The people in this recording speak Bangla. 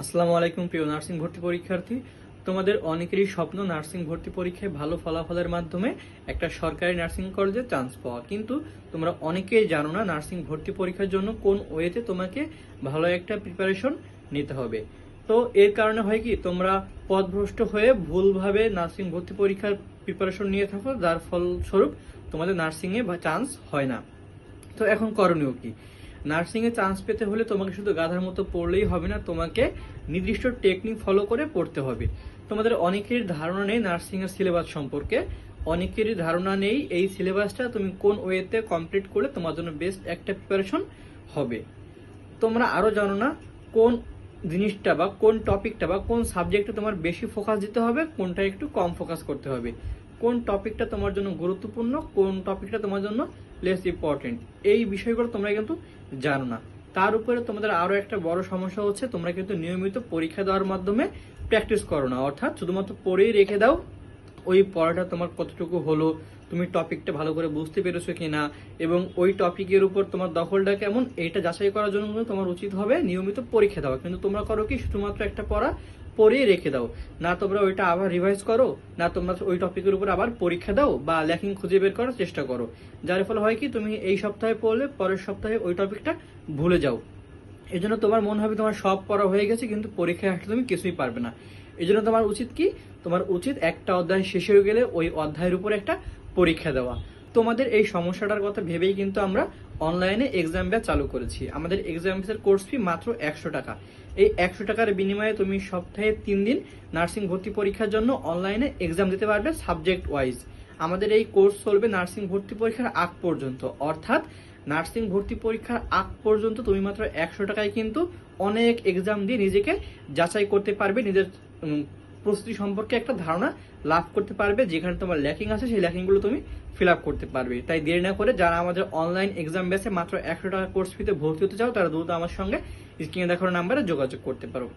আসসালামু আলাইকুম, প্রিয় নার্সিং ভর্তি পরীক্ষার্থী। তোমাদের অনেকেরই স্বপ্ন নার্সিং ভর্তি পরীক্ষায় ভালো ফলাফলের মাধ্যমে একটা সরকারি নার্সিং কলেজে চান্স পাওয়া। কিন্তু তোমরা অনেকেই জানো না নার্সিং ভর্তি পরীক্ষার জন্য কোন ওয়েতে তোমাকে ভালো একটা প্রিপারেশন নিতে হবে। তো এর কারণে হয় কি, তোমরা পথভ্রষ্ট হয়ে ভুলভাবে নার্সিং ভর্তি পরীক্ষার প্রিপারেশন নিয়ে থাকো, যার ফলস্বরূপ তোমাদের নার্সিংয়ে বা চান্স হয় না। তো এখন করণীয় কি? নার্সিং এ চান্স পেতে হলে তোমাকে শুধু গাধার মতো পড়লেই হবে না, তোমাকে নির্দিষ্ট টেকনিক ফলো করে পড়তে হবে। তোমাদের অনেকের ধারণা নেই নার্সিং এর সিলেবাস সম্পর্কে। অনেকেরই ধারণা নেই এই সিলেবাসটা তুমি কোন ওয়েতে কমপ্লিট করলে তোমার জন্য বেস্ট একটা প্রিপারেশন হবে। তোমরা আরও জানো না কোন জিনিসটা বা কোন টপিকটা বা কোন সাবজেক্টে তোমার বেশি ফোকাস দিতে হবে, কোনটা একটু কম ফোকাস করতে হবে। কোন টপিকটা তোমার জন্য গুরুত্বপূর্ণ, কোন টপিকটা তোমার জন্য লেস ইম্পর্টেন্ট এই বিষয়গুলো তোমরা কিন্তু জানো না। তার উপরে তোমাদের আরও একটা বড় সমস্যা হচ্ছে, তোমরা কিন্তু নিয়মিত পরীক্ষা দেওয়ার মাধ্যমে প্র্যাকটিস করো না। অর্থাৎ শুধুমাত্র পড়েই রেখে দাও, ওই পড়াটা তোমার কতটুকু হলো, তুমি টপিকটা ভালো করে বুঝতে পেরেছ কিনা, এবং ওই টপিকের উপর তোমার দখলটা কেমন, এইটা যাচাই করার জন্য তোমার উচিত হবে নিয়মিত পরীক্ষা দেওয়া। কিন্তু তোমরা করো কি, শুধুমাত্র একটা পড়া পড়েই রেখে দাও। না তোমরা ওইটা আবার রিভাইজ করো, না তোমরা ওই টপিকের উপর আবার পরীক্ষা দাও বা ল্যাকিং খুঁজে বের করার চেষ্টা করো। যার ফলে হয় কি, তুমি এই সপ্তাহে পড়লে, পরের সপ্তাহে ওই টপিকটা ভুলে যাও। এই জন্য তোমার মনে হবে তোমার সব পড়া হয়ে গেছে, কিন্তু পরীক্ষায় আসলে তুমি কিছুই পারবে না। এই জন্য তোমার উচিত কি, তোমার উচিত একটা অধ্যায় শেষ হয়ে গেলে ওই অধ্যায়ের উপর একটা পরীক্ষা দেওয়া। তোমাদের এই সমস্যাটার কথা ভেবেই কিন্তু আমরা অনলাইনে এক্সাম ব্যাচ চালু করেছি। আমাদের এক্সাম ব্যাচের কোর্স ফি মাত্র একশো টাকা। এই একশো টাকার বিনিময়ে তুমি সপ্তাহে তিন দিন নার্সিং ভর্তি পরীক্ষার জন্য অনলাইনে এক্সাম দিতে পারবে সাবজেক্ট ওয়াইজ আমাদের এই কোর্স চলবে নার্সিং ভর্তি পরীক্ষার আগ পর্যন্ত। অর্থাৎ নার্সিং ভর্তি পরীক্ষার আগ পর্যন্ত তুমি মাত্র একশো টাকায় কিন্তু অনেক এক্সাম দিয়ে নিজেকে যাচাই করতে পারবে, নিজের প্রস্তুতি সম্পর্কে একটা ধারণা লাভ করতে পারবে, যেখানে তোমার ল্যাকিং আছে, সেই ল্যাকিংগুলো তুমি ফিল আপ করতে পারবে। তাই দেরি না করে যারা আমাদের অনলাইন এক্সাম বেসে মাত্র একশো টাকা কোর্স ফিতে ভর্তি হতে চাও, তারা দ্রুত আমার সঙ্গে স্ক্রিনে দেখানো নাম্বারে যোগাযোগ করতে পারো।